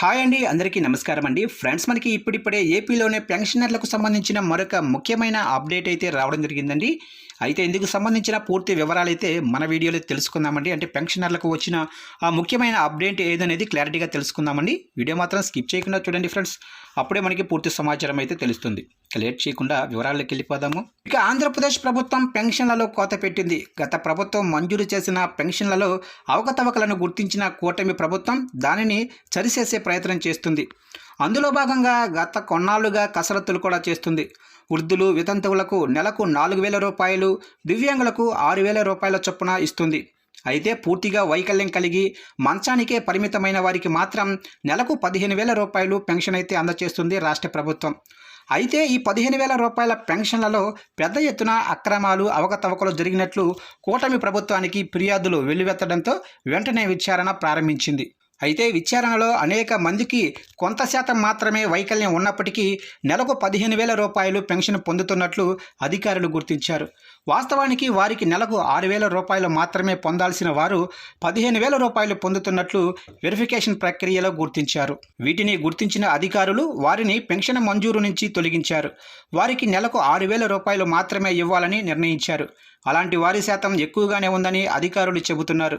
Hi అండి అందరికీ నమస్కారం అండి. ఫ్రెండ్స్ మనకి ఇప్పుడిప్పుడే ఏపీలోనే పెన్షనర్లకు సంబంధించిన మరొక ముఖ్యమైన అప్డేట్ అయితే రావడం జరిగిందండి. అయితే ఇందుకు సంబంధించిన పూర్తి వివరాలు అయితే మన వీడియోలో తెలుసుకుందామండి. అంటే పెన్షనర్లకు వచ్చిన ఆ ముఖ్యమైన అప్డేట్ ఏదనేది క్లారిటీగా తెలుసుకుందామండి. వీడియో మాత్రం స్కిప్ చేయకుండా చూడండి ఫ్రెండ్స్. అప్పుడే మనకి పూర్తి సమాచారం అయితే తెలుస్తుంది. లేట్ చేయకుండా వివరాల్లోకి వెళ్ళిపోదాము. ఇక ఆంధ్రప్రదేశ్ ప్రభుత్వం పెన్షన్లలో కోత పెట్టింది. గత ప్రభుత్వం మంజూరు చేసిన పెన్షన్లలో అవకతవకలను గుర్తించిన కూటమి ప్రభుత్వం దానిని సరిచేసే ప్రయత్నం చేస్తుంది. అందులో భాగంగా గత కొన్నాళ్ళుగా కసరత్తులు కూడా చేస్తుంది. వృద్ధులు వితంతువులకు నెలకు నాలుగు వేల రూపాయలు దివ్యాంగులకు ఆరు వేల రూపాయల చొప్పున ఇస్తుంది. అయితే పూర్తిగా వైకల్యం కలిగి మంచానికే పరిమితమైన వారికి మాత్రం నెలకు పదిహేను వేల రూపాయలు పెన్షన్ అయితే అందజేస్తుంది రాష్ట్ర ప్రభుత్వం. అయితే ఈ పదిహేను వేల రూపాయల పెన్షన్లలో పెద్ద ఎత్తున అక్రమాలు అవకతవకలు జరిగినట్లు కూటమి ప్రభుత్వానికి ఫిర్యాదులు వెల్లువెత్తడంతో వెంటనే విచారణ ప్రారంభించింది. అయితే విచారణలో అనేక మందికి కొంత శాతం మాత్రమే వైకల్యం ఉన్నప్పటికీ నెలకు పదిహేను వేల రూపాయలు పెన్షన్ పొందుతున్నట్లు అధికారులు గుర్తించారు. వాస్తవానికి వారికి నెలకు ఆరు వేల రూపాయలు మాత్రమే పొందాల్సిన వారు పదిహేను వేల రూపాయలు పొందుతున్నట్లు వెరిఫికేషన్ ప్రక్రియలో గుర్తించారు. వీటిని గుర్తించిన అధికారులు వారిని పెన్షన్ మంజూరు నుంచి తొలగించారు. వారికి నెలకు ఆరు వేల రూపాయలు మాత్రమే ఇవ్వాలని నిర్ణయించారు. అలాంటి వారి శాతం ఎక్కువగానే ఉందని అధికారులు చెబుతున్నారు.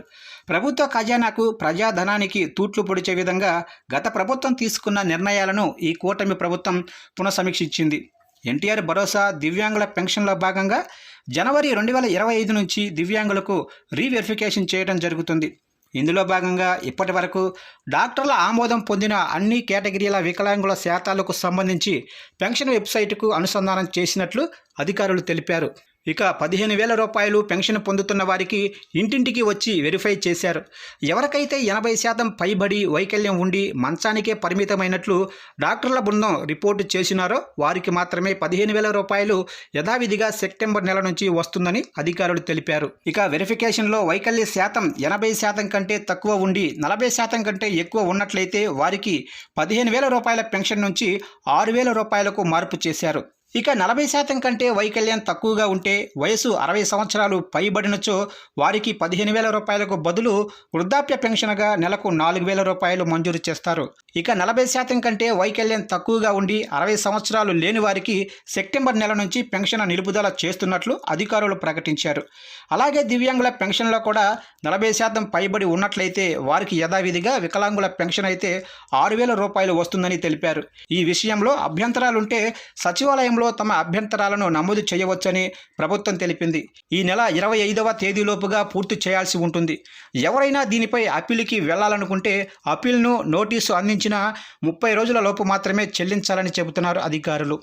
ప్రభుత్వ ఖజానాకు ప్రజాధనానికి తూట్లు పొడిచే విధంగా గత ప్రభుత్వం తీసుకున్న నిర్ణయాలను ఈ కూటమి ప్రభుత్వం పునఃసమీక్షించింది. ఎన్టీఆర్ భరోసా దివ్యాంగుల పెన్షన్లో భాగంగా జనవరి రెండు వేల ఇరవై ఐదు నుంచి దివ్యాంగులకు రీవెరిఫికేషన్ చేయడం జరుగుతుంది. ఇందులో భాగంగా ఇప్పటి వరకు డాక్టర్ల ఆమోదం పొందిన అన్ని కేటగిరీల వికలాంగుల శాతాలకు సంబంధించి పెన్షన్ వెబ్సైటుకు అనుసంధానం చేసినట్లు అధికారులు తెలిపారు. ఇక పదిహేను వేల రూపాయలు పెన్షన్ పొందుతున్న వారికి ఇంటింటికి వచ్చి వెరిఫై చేశారు. ఎవరికైతే ఎనభై శాతం పైబడి వైకల్యం ఉండి మంచానికే పరిమితమైనట్లు డాక్టర్ల బృందం రిపోర్టు చేసినారో వారికి మాత్రమే పదిహేను వేల రూపాయలు యథావిధిగా సెప్టెంబర్ నెల నుంచి వస్తుందని అధికారులు తెలిపారు. ఇక వెరిఫికేషన్లో వైకల్య శాతం ఎనభై శాతం కంటే తక్కువ ఉండి నలభై శాతం కంటే ఎక్కువ ఉన్నట్లయితే వారికి పదిహేను వేల రూపాయల పెన్షన్ నుంచి ఆరు వేల రూపాయలకు మార్పు చేశారు. ఇక నలభై శాతం కంటే వైకల్యం తక్కువగా ఉంటే వయసు అరవై సంవత్సరాలు పైబడినచో వారికి పదిహేను వేల రూపాయలకు బదులు వృద్ధాప్య పెన్షన్గా నెలకు నాలుగు వేల రూపాయలు మంజూరు చేస్తారు. ఇక నలభై శాతం కంటే వైకల్యం తక్కువగా ఉండి అరవై సంవత్సరాలు లేని వారికి సెప్టెంబర్ నెల నుంచి పెన్షన్ నిలుపుదల చేస్తున్నట్లు అధికారులు ప్రకటించారు. అలాగే దివ్యాంగుల పెన్షన్లో కూడా నలభై శాతం పైబడి ఉన్నట్లయితే వారికి యథావిధిగా వికలాంగుల పెన్షన్ అయితే ఆరు వేల రూపాయలు వస్తుందని తెలిపారు. ఈ విషయంలో అభ్యంతరాలుంటే సచివాలయంలో తమ అభ్యంతరాలను నమోదు చేయవచ్చని ప్రభుత్వం తెలిపింది. ఈ నెల ఇరవై ఐదవ తేదీలోపుగా పూర్తి చేయాల్సి ఉంటుంది. ఎవరైనా దీనిపై అప్పీల్కి వెళ్ళాలనుకుంటే అప్పీల్ను నోటీసు అందించిన ముప్పై రోజుల లోపు మాత్రమే చెల్లించాలని చెబుతున్నారు అధికారులు.